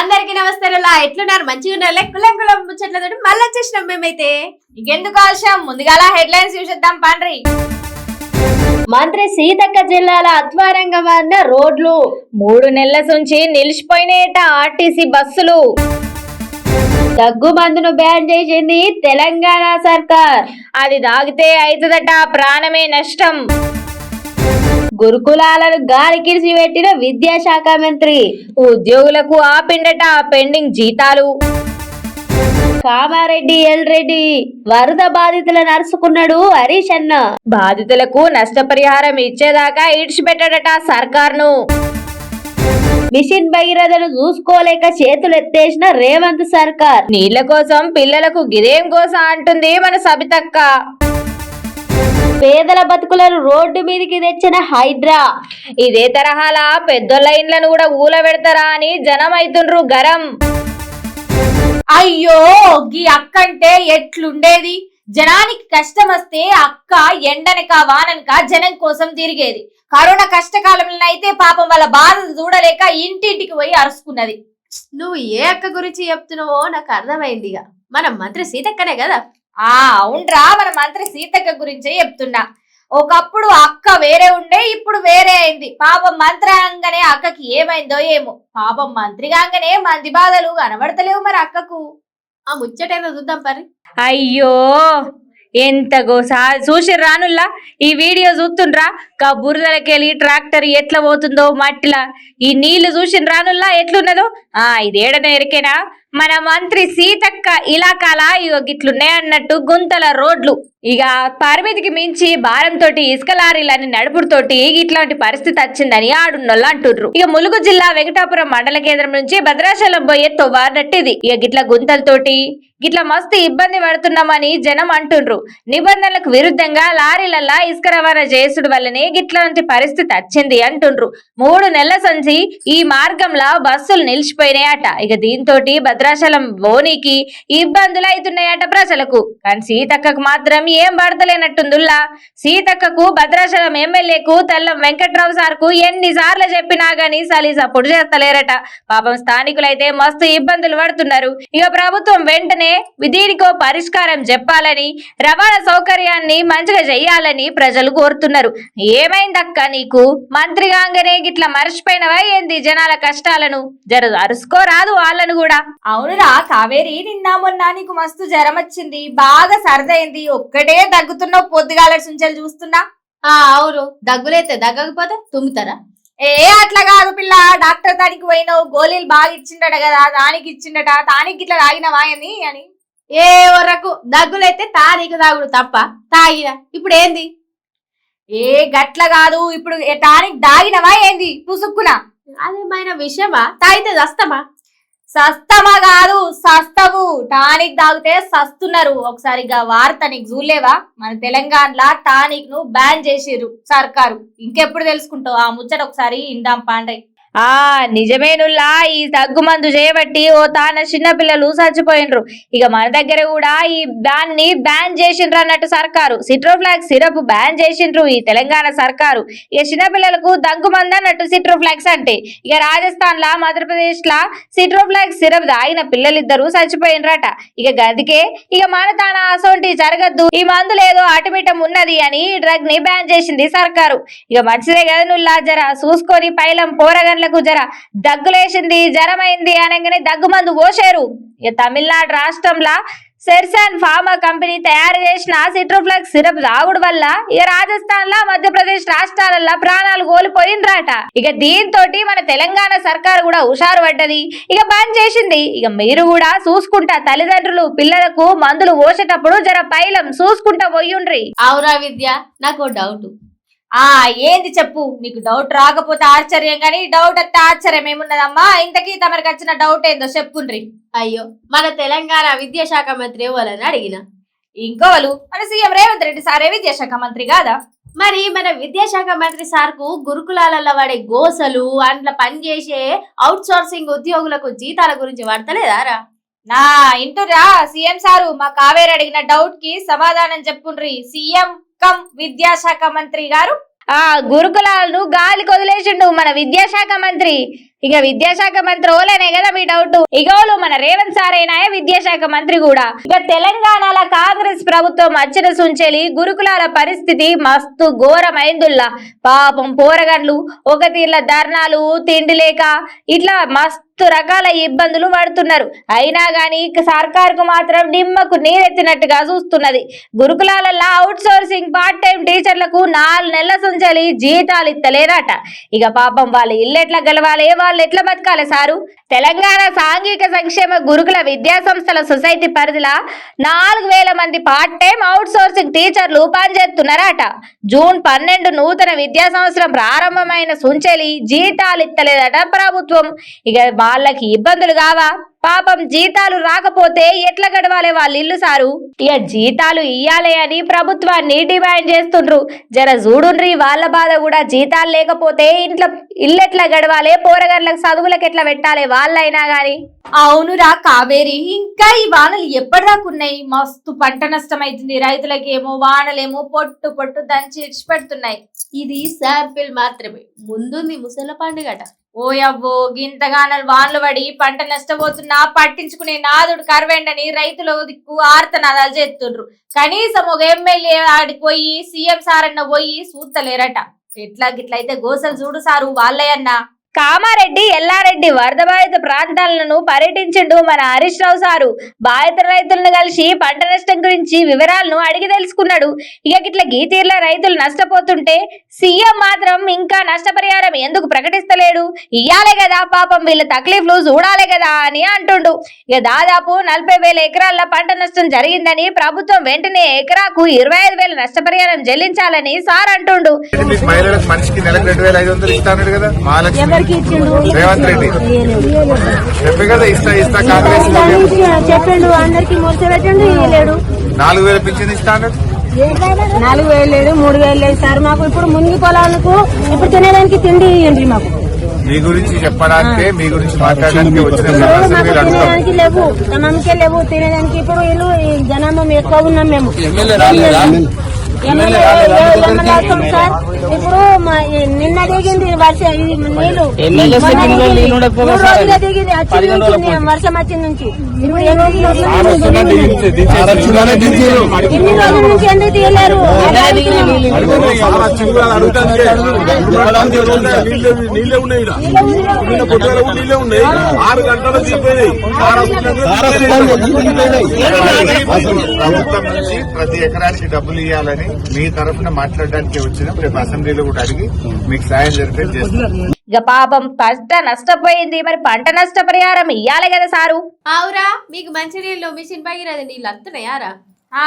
అందరికి నమస్కారాలు ఎట్లున్నారు? మంచిగా ఉన్నారు? కులం కులం ముచ్చట్లతో మళ్ళీ వచ్చేసినాం మేమైతే. ఇంకెందుకు ఆలస్యం? ముందుగాల హెడ్లైన్స్ చూసేద్దాం పండ్రి. మంత్రి సీతక్క జిల్లాల అధ్వారంగా మారిన రోడ్లు. మూడు నెలల నుంచి నిలిచిపోయినట ఆర్టీసీ బస్సులు. దగ్గు మందును బ్యాన్ చేసింది తెలంగాణ సర్కార్. అది తాగితే అవుతుందట ప్రాణమే నష్టం. గురుకులాలను గాలికిడిసి పెట్టిన విద్యాశాఖ మంత్రి. ఉద్యోగులకు ఆపిండట పెండింగ్ జీతాలు. కామారెడ్డి ఎల్ రెడ్డి వరద బాధితుల నరుసుకున్నాడు హరీష్ అన్న. బాధితులకు నష్టపరిహారం ఇచ్చేదాకా ఇడిచిపెట్టాడట సర్కార్ను. మిషన్ భగీరథను చూసుకోలేక చేతులు ఎత్తేసిన రేవంత్ సర్కార్. నీళ్ళ కోసం పిల్లలకు గిదేం కోసం అంటుంది మన సబితక్క. పేదల బతుకులను రోడ్డు మీదకి తెచ్చిన హైడ్రా. ఇదే తరహాల పెద్దోళ్ళ ఇండ్లను కూడా ఊల పెడతారా అని జనం అయితుండ్రు గరం. అయ్యో గీ అక్క అంటే ఎట్లుండేది? జనానికి కష్టం వస్తే అక్క ఎండనక వాననక జనం కోసం తిరిగేది. కరోనా కష్టకాలంలో అయితే పాపం వాళ్ళ బాధ చూడలేక ఇంటింటికి పోయి అరుచుకున్నది నువ్వు ఏ అక్క గురించి చెప్తున్నావో నాకు అర్థమైంది ఇక. మన మంత్రి సీతక్కనే కదా. ఆ అవునరా మన మంత్రి సీతక్క గురించే చెప్తున్నా. ఒకప్పుడు అక్క వేరే ఉండే ఇప్పుడు వేరే అయింది. పాపం మంత్రి అంగనే అక్కకి ఏమైందో ఏమో. పాపం మంత్రి కాగానే మంది బాధలు కనబడతలేవు మరి అక్కకు. ఆ ముచ్చటేదో చూద్దాం పరి. అయ్యో ఎంత గోసా చూసి రానుల్లా? ఈ వీడియో చూస్తుండ్రా? కా బురదలకెళ్ళి ట్రాక్టర్ ఎట్లా పోతుందో మట్టిలా. ఈ నీళ్ళు చూసిన రానుల్లా? ఎట్లున్నదో? ఆ ఇదేడనే ఎరికేనా మన మంత్రి సీతక్క ఇలాకాల ఇగో గిట్లున్నాయన్నట్టు గుంతల రోడ్లు. ఇక పరిమితికి మించి భారంతో ఇసుక లారీలని నడుపుడుతోటి ఇట్లాంటి పరిస్థితి వచ్చిందని ఆడున్నోళ్ళు అంటుర్రు ఇక ములుగు జిల్లా వెంకటాపురం మండల కేంద్రం నుంచి భద్రాచలం పోయే తొవ్వారనట్టిది ఇక గిట్ల గుంతలతోటి గిట్ల మస్తు ఇబ్బంది పడుతున్నామని జనం అంటుండ్రు. నిబంధనలకు విరుద్ధంగా లారీలల్లా ఇసుక రవాణా చేసుడు వల్లనే గిట్లాంటి పరిస్థితి వచ్చింది అంటుండ్రు. మూడు నెలల సంచి ఈ మార్గంలో బస్సులు నిలిచిపోయినాయట. ఇక దీంతో భద్రాచలం బోనికి ఇబ్బందులు అవుతున్నాయట ప్రజలకు. కానీ సీతక్కకు మాత్రం ఏం పడతలేనట్టుందిల్లా. సీతక్కకు భద్రాచలం ఎమ్మెల్యేకు తెల్లం వెంకట్రావు సార్కు ఎన్ని సార్లు చెప్పినా గానీ సలీ సపోర్ట్ చేస్తలేరట. పాపం స్థానికులైతే మస్తు ఇబ్బందులు పడుతున్నారు. ఇక ప్రభుత్వం వెంటనే దీనికో పరిష్కారం చెప్పాలని రవాణా సౌకర్యాన్ని మంచిగా చెయ్యాలని ప్రజలు కోరుతున్నారు. ఏమైందక్క నీకు? మంత్రి కాగానే గిట్లా మర్చిపోయినవా ఏంది జనాల కష్టాలను? జర అరుసుకోరాదు వాళ్ళను కూడా. అవునురా కావేరి నిన్న మొన్న నీకు మస్తు జ్వరం వచ్చింది బాగా సరదైంది ఒక్కటే దగ్గుతున్నావు పొద్దుగాల సుంచలు చూస్తున్నా. ఆ అవును దగ్గులైతే దగ్గకపోతే తుమ్ముతారా? ఏ అట్లా కాదు పిల్ల డాక్టర్ దానికి పోయినావు గోళీలు బాగా ఇచ్చిండట కదా దానికి ఇచ్చిండట తానికి ఇట్లా తాగినవా అని అని. ఏ వరకు దగ్గులైతే తానీకు తాగుడు తప్ప తాగిన ఇప్పుడు ఏంది? ఏ గట్ల కాదు ఇప్పుడు టానిక్ దాగినవా ఏంది పుసుక్కున. అదేమైనా విషయమా తాగితే చస్తామా సస్తమా కాదు సస్తవు. టానిక్ తాగితే సస్తున్నారు. ఒకసారి ఇక వార్త నీకు చూడలేవా? మన తెలంగాణలో టానిక్ను బ్యాన్ చేసిర్రు సర్కారు. ఇంకెప్పుడు తెలుసుకుంటావు? ఆ ముచ్చట ఒకసారి ఇందాం పాండే ఆ నిజమేనుల్లా ఈ దగ్గు మందు చేయబట్టి ఓ తాన చిన్న పిల్లలు చచ్చిపోయినరు. ఇక మన దగ్గర కూడా ఈ బ్యాన్ని బ్యాన్ చేసిండ్రు అన్నట్టు సర్కారు. సిట్రోఫ్లాక్స్ సిరప్ బ్యాన్ చేసిండ్రు ఈ తెలంగాణ సర్కారు. ఇక చిన్న పిల్లలకు దగ్గు అన్నట్టు సిట్రోఫ్లాక్స్ అంటే ఇక రాజస్థాన్ లా మధ్యప్రదేశ్ లా సిట్రోఫ్లాక్స్ సిరప్ తాగిన పిల్లలిద్దరూ చచ్చిపోయినరట. ఇక గదికే ఇక మన తాన అసోంటి జరగద్దు. ఈ మందు లేదో అటుమిటం ఉన్నది అని ఈ డ్రగ్ని బ్యాన్ చేసింది సర్కారు. ఇక మంచిదే గదనుల్లా జర చూసుకొని పైలం పోరగన్లకు జర దగ్గులేసింది జ్వరమైంది అనగానే దగ్గు మందు పోసారు ఇక తమిళనాడు రాష్ట్రంలో సెర్సాన్ ఫార్మా కంపెనీ తయారు చేసిన సిట్రోఫ్లాక్స్ సిరప్ తాగుడు వల్ల ఇక రాజస్థాన్లో మధ్యప్రదేశ్ రాష్ట్రాలలో ప్రాణాలు కోల్పోయిండ్రట. ఇక దీంతో మన తెలంగాణ సర్కారు కూడా హుషారు పడ్డది. ఇక బంద్ చేసింది. ఇక మీరు కూడా చూసుకుంటా తల్లిదండ్రులు పిల్లలకు మందులు పోసేటప్పుడు జర పైలం చూసుకుంటా పోయిండ్రి. అవురా విద్య నాకు డౌట్. ఆ ఏంది చెప్పు? నీకు డౌట్ రాకపోతే ఆశ్చర్యం కానీ డౌట్ వస్తే ఆశ్చర్యం. ఏమున్నదమ్మా? ఇంతకీ తమరికి వచ్చిన డౌట్ ఏందో చెప్పుండ్రి. అయ్యో మన తెలంగాణ విద్యాశాఖ మంత్రి ఎవరని అడిగిన. ఇంకోలు మన సీఎం రేవంత్ రెడ్డి సారే విద్యాశాఖ మంత్రి కాదా? మరి మన విద్యాశాఖ మంత్రి సార్కు గురుకులాలలో వాడే గోసలు అందులో పనిచేసే అవుట్ సోర్సింగ్ ఉద్యోగులకు జీతాల గురించి వాడతలేదారా? నా ఇంటురా సీఎం సారు మా కావేరి అడిగిన డౌట్కి సమాధానం చెప్పుండ్రి. సీఎం కమ్ విద్యాశాఖ మంత్రి గారు. ఆ గురుకులాలను గాలికి వదిలేసిండు మన విద్యాశాఖ మంత్రి. ఇక విద్యాశాఖ మంత్రి ఓలేనే కదా మీ డౌట్ ఇగోలు మన రేవంత్ సారేనాయ విద్యాశాఖ మంత్రి కూడా. ఇక తెలంగాణలో కాంగ్రెస్ ప్రభుత్వం వచ్చిన సుంచెలి గురుకులాల పరిస్థితి మస్తు ఘోరమైందుల్లా. పాపం పోరగడ్లు ఒక తీర్ల ధర్నాలు తిండి లేక ఇట్లా మస్తు రకాల ఇబ్బందులు పడుతున్నారు. అయినా గాని సర్కార్కు మాత్రం నిమ్మకు నీరెత్తినట్టుగా చూస్తున్నది. గురుకులాలల్లో అవుట్ సోర్సింగ్ పార్ట్ టైం టీచర్లకు నాలుగు నెలల సుంచలి జీతాలు ఇత్తలేదట ఇక పాపం వాళ్ళు ఇల్లెట్లా గెలవాలి వాళ్ళు ఎట్లా బతకాలి సారు? తెలంగాణ సాంఘిక సంక్షేమ గురుకుల విద్యా సంస్థల సొసైటీ పరిధిలో నాలుగు వేల మంది పార్ట్ టైం అవుట్ సోర్సింగ్ టీచర్లు పనిచేస్తున్నారట. జూన్ పన్నెండు నూతన విద్యా సంవత్సరం ప్రారంభమైన సుంచెలి జీతాలు ఇత్తలేదట ప్రభుత్వం. ఇక వాళ్ళకి ఇబ్బందులు కావా పాపం జీతాలు రాకపోతే ఎట్లా గడవాలి వాళ్ళ ఇల్లు సారు? ఇక జీతాలు ఇయ్యాలి అని ప్రభుత్వాన్ని డిమాండ్ చేస్తుండ్రు. జర చూడుండ్రి వాళ్ళ బాధ కూడా జీతాలు లేకపోతే ఇంట్లో ఇల్లు ఎట్లా గడవాలి? పోరగాళ్ళకి చదువులకు ఎట్లా పెట్టాలి వాళ్ళైనా గాని. అవునురా కావేరి ఇంకా ఈ వానలు ఎప్పటిదాకున్నాయి మస్తు పంట నష్టం అవుతుంది రైతులకేమో వానలేమో పొట్టు పొట్టు దంచి ఇడిచిపెడుతున్నాయి ఇది శాంపిల్ మాత్రమే. ముందుంది ముసల పండుగట. ఓయవ్వో గింతగానలు వానలు పడి పంట నష్టపోతున్నా పట్టించుకునే నాదుడు కరవేండని రైతులు దిక్కు ఆర్తనాదాలు చేస్తుండ్రు. కనీసం ఒక ఎమ్మెల్యే ఆడికి పోయి సీఎం సార్ అన్న పోయి చూస్తలేరట ఎట్లా గిట్లయితే గోసలు చూడు సారు వాళ్ళయన్నా. కామారెడ్డి ఎల్లారెడ్డి వరద బాధిత ప్రాంతాలను పర్యటించిండు మన హరీష్ రావు సారు. బాధిత రైతులను కలిసి పంట నష్టం గురించి వివరాలను అడిగి తెలుసుకున్నాడు. ఇక ఇట్లా గీతీర్ల రైతులు నష్టపోతుంటే సీఎం మాత్రం ఇంకా నష్టపరిహారం ఎందుకు ప్రకటిస్తలేడు? ఇయ్యాలే కదా పాపం వీళ్ళ తక్లీఫ్లు చూడాలే కదా అని అంటుండు. ఇక దాదాపు నలభై వేల ఎకరాల పంట నష్టం జరిగిందని ప్రభుత్వం వెంటనే ఎకరాకు ఇరవై ఐదు వేల నష్టపరిహారం చెల్లించాలని సార్ అంటుండు. మహిళలకు మనిషికి నెలకు రెండు వేల ఐదు వందలు కదా. మహాలక్ష్మి రేవంత్ రెడ్డి. చెప్పే కదా ఇస్తా ఇస్తా కాంగ్రెస్ చెప్పిండు అందరికి మూర్చ పెట్టండు ఇవ్వలేడు నాలుగు వేల పింఛన్ ఇస్తా నాలుగు వేలు లేదు మూడు వేలు లేదు సార్. మాకు ఇప్పుడు మునిగి పొలాలకు ఇప్పుడు తినడానికి తిండి ఇవ్వండి మాకు. మీ గురించి చెప్పడానికి మీ గురించి మాట్లాడడానికి వచ్చిన లేవు తమకే లేవు తినడానికి ఇప్పుడు వీళ్ళు ఈ జనాభా ఎక్కువ ఉన్నాం మేము. ఇప్పుడు నిన్న దిగింది వర్ష నీళ్ళు దిగింది. మూడు రోజులే దిగింది వచ్చింది నుంచి వర్షం వచ్చింది నుంచి. ఇప్పుడు ఇన్ని రోజుల నుంచి ఎందుకు తీయలేరు? నీళ్ళే ఉన్నాయి ఈడ. నిన్న పొద్దున కూడా నీళ్ళే ఉన్నాయి. ఆరు గంటల చెప్పేది ప్రభుత్వం నుంచి ప్రతి ఎకరానికి డబ్బులు ఇవ్వాలని మీ తరఫున మాట్లాడడానికి వచ్చినాం రేపు అసెంబ్లీలో కూడా అడిగి మీకు సాయం జరిపే చేస్తాం. ఇక పాపం పంట నష్టపోయింది మరి పంట నష్టపరిహారం ఇయ్యాలి కదా సారు. అవురా మీకు మంచి నీళ్ళు మిషన్ పగిరది నీళ్ళు వస్తున్నాయారా ఆ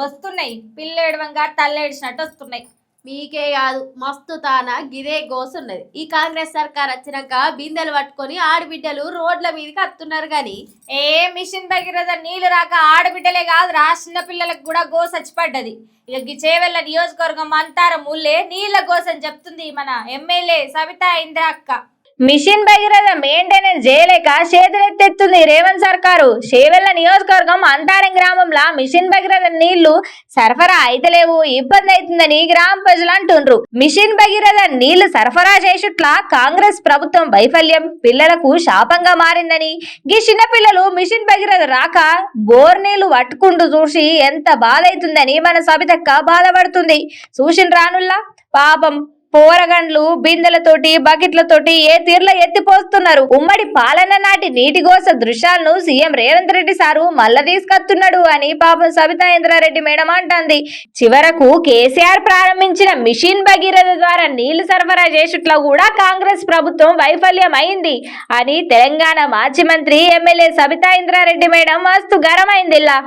వస్తున్నాయి. పిల్లేడవంగా తల్లేడిచినట్టు వస్తున్నాయి. మీకే కాదు మస్తు తాన గిదే గోసున్నది ఈ కాంగ్రెస్ సర్కార్ వచ్చినాక బిందెలు పట్టుకొని ఆడబిడ్డలు రోడ్ల మీదకి వస్తున్నారు కానీ ఏ మిషన్ భగీరథ నీళ్ళు రాక ఆడబిడ్డలే కాదు రా పిల్లలకు కూడా గో చచ్చిపడ్డది ఇక చేవెళ్ళ నియోజకవర్గం మంతార ముల్లే నీళ్ళ గోసని చెప్తుంది మన ఎమ్మెల్యే సవితా ఇంద్ర అక్క మిషన్ భగీరథ మెయింటెనెన్స్ చేయలేక చేతులెత్తెత్తుంది రేవంత్ సర్కారు. చేవెళ్ళ నియోజకవర్గం అంతారం గ్రామంలో మిషన్ భగీరథ నీళ్ళు సరఫరా అయితలేవు ఇబ్బంది అవుతుందని గ్రామ ప్రజలు అంటుండ్రు. మిషన్ భగీరథ నీళ్ళు సరఫరా చేసేట్ల కాంగ్రెస్ ప్రభుత్వం వైఫల్యం పిల్లలకు శాపంగా మారిందని గీ చిన్న పిల్లలు మిషన్ భగీరథ రాక బోర్ నీళ్ళు పట్టుకుంటూ చూసి ఎంత బాధ అవుతుందని మన సబితక్క బాధపడుతుంది. చూసిన రానుల్లా పాపం పోరగండ్లు బిందెలతోటి బకెట్లతోటి ఏ తీర్లో ఎత్తిపోస్తున్నారు? ఉమ్మడి పాలన నాటి నీటి గోస దృశ్యాలను సీఎం రేవంత్ రెడ్డి సారు మళ్ళా తీసుకొస్తున్నాడు అని పాపం సబితా ఇంద్రారెడ్డి మేడం అంటుంది. చివరకు కేసీఆర్ ప్రారంభించిన మిషన్ భగీరథ ద్వారా నీళ్ళు సరఫరా చేసుట్లా కూడా కాంగ్రెస్ ప్రభుత్వం వైఫల్యం అయింది అని తెలంగాణ మాజీ మంత్రి ఎమ్మెల్యే సబితా ఇంద్రారెడ్డి మేడం మస్తు గరమైందిలా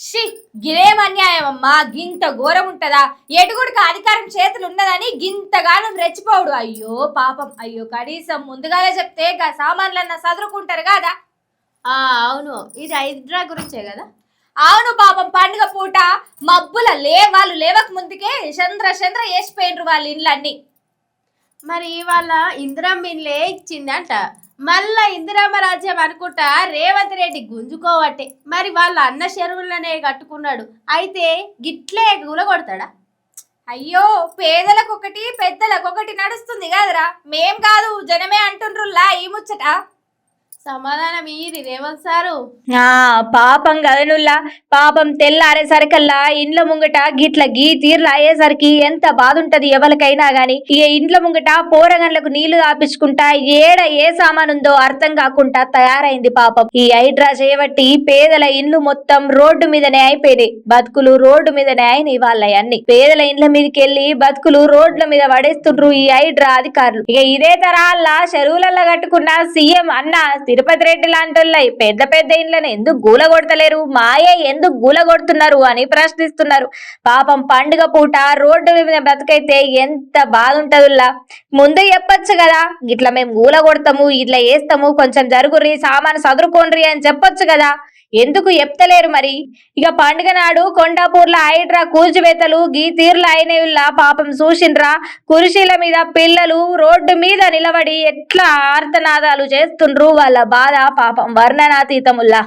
షి గిరేం అన్యాయం అమ్మా గింత ఘోరం ఉంటదా ఎటుగుడికి అధికారం చేతులు ఉన్నదని గింతగానం రెచ్చిపోవుడు. అయ్యో పాపం. అయ్యో కనీసం ముందుగానే చెప్తే గా సామాన్లన్న సదురుకుంటారు కదా? ఆ అవును. ఇది హైడ్రా గురించే కదా? అవును పాపం పండుగ పూట మబ్బుల లే వాళ్ళు లేవక ముందుకే చంద్ర చంద్ర వేసిపోయినరు వాళ్ళ ఇండ్లన్నీ మరి వాళ్ళ ఇందిరమ్మ ఇన్లే ఇచ్చిందంట. మళ్ళా ఇందిరామ రాజ్యం అనుకుంటా రేవంత్ రెడ్డి గుంజుకోవట్టే. మరి వాళ్ళ అన్న చెరువులనే కట్టుకున్నాడు. అయితే గిట్లే గుల కొడతాడా అయ్యో పేదలకు ఒకటి పెద్దలకు ఒకటి నడుస్తుంది కదరా. మేం కాదు జనమే అంటుండ్రుల్లా ఈ ముచ్చట. సమాధానం ఇది రేవంత్ సారు. పాపం గదనుల్లా పాపం తెల్లారేసరికల్లా ఇండ్ల ముంగట గిట్ల గీ తీర్లు అయ్యేసరికి ఎంత బాధ ఉంటది ఎవరికైనా గాని. ఇక ఇండ్ల ముంగట పోరగన్లకు నీళ్ళు దాపించుకుంటా ఏడ ఏ సామానుందో అర్థం కాకుండా తయారైంది పాపం. ఈ హైడ్రా చేయబట్టి పేదల ఇండ్లు మొత్తం రోడ్డు మీదనే అయిపోయినాయి. బతుకులు రోడ్డు మీదనే అయినాయి వాళ్ళ అన్ని పేదల ఇండ్ల మీదకి వెళ్ళి బతుకులు రోడ్ల మీద పడేస్తుండ్రు ఈ హైడ్రా అధికారులు. ఇక ఇదే తరాల చెరువులలో కట్టుకున్న సీఎం అన్న తిరుపతి రెడ్డి లాంటి పెద్ద పెద్ద ఇండ్లను ఎందుకు గూల కొడతలేరు మాయే ఎందుకు గూల కొడుతున్నారు అని ప్రశ్నిస్తున్నారు. పాపం పండుగ పూట రోడ్డు మీద బ్రతకైతే ఎంత బాధ ముందు చెప్పొచ్చు కదా ఇట్లా మేము గూల కొడతాము ఇట్లా వేస్తాము కొంచెం జరుగుర్రి సామాను సదురుకోండ్రి అని చెప్పొచ్చు కదా. ఎందుకు చెప్తలేరు మరి? ఇక పండుగ నాడు కొండాపూర్ల ఐడ్రా కూల్చివేతలు గీ తీర్ల అయినవిల్లా పాపం చూసిండ్రా. కురిశీల మీద పిల్లలు రోడ్డు మీద నిలబడి ఎట్లా ఆర్తనాదాలు చేస్తుండ్రు వాళ్ళ వాళ్ళ బాధ పాపం వర్ణనాతీతముల్లా